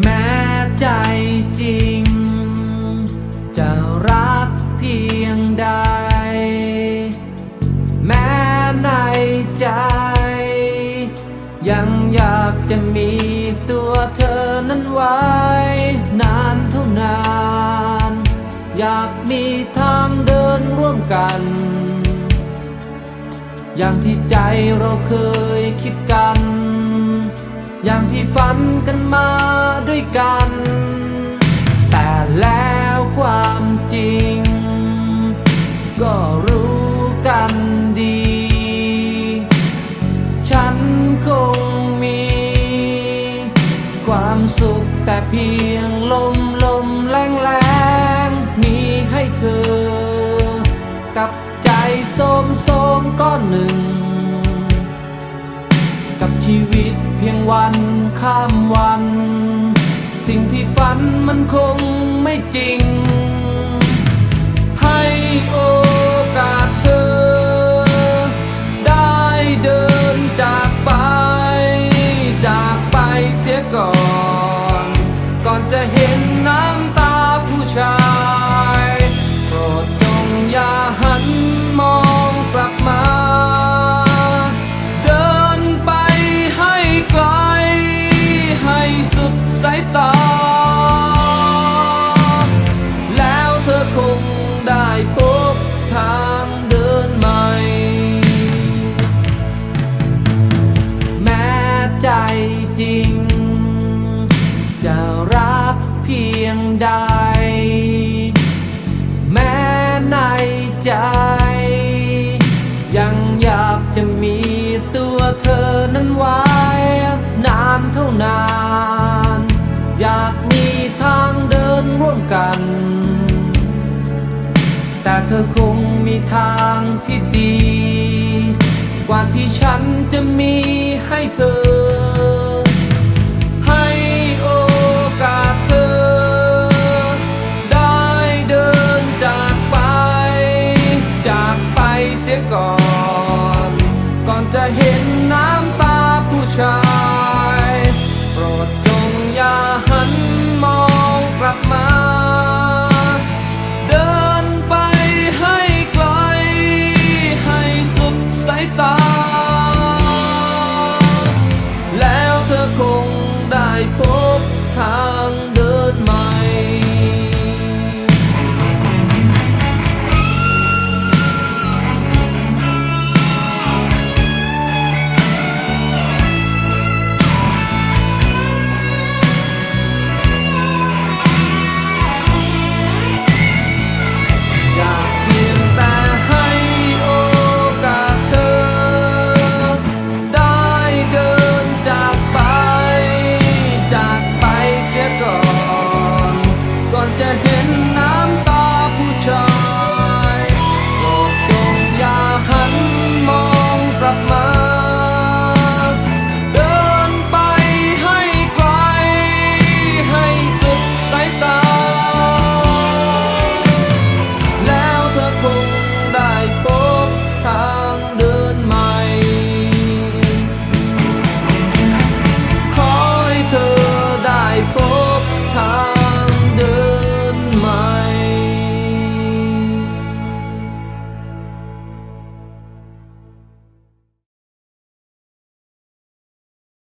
แม้ใจจริง จะรักเพียงใด แม้ในใจ ยังอยากจะมีตัวเธอนั้นไว้ นานเท่านาน อยากมีทางเดินร่วมกัน อย่างที่ใจเราเคยคิดกัน อย่างที่ฝันกันมาด้วยกัน วันข้ามวัน สิ่งที่ฝันมันคงไม่จริง พบทางเดินใหม่ แม้ใจจริง จะรักเพียงใด แม้ในใจ อคงมีทางที่ดี กว่าที่ฉันจะมีให้เธอ ให้โอกาสเธอ ได้เดินจากไป จากไปเสียก่อน ก่อนจะเห็นน้ำตาผู้ชาย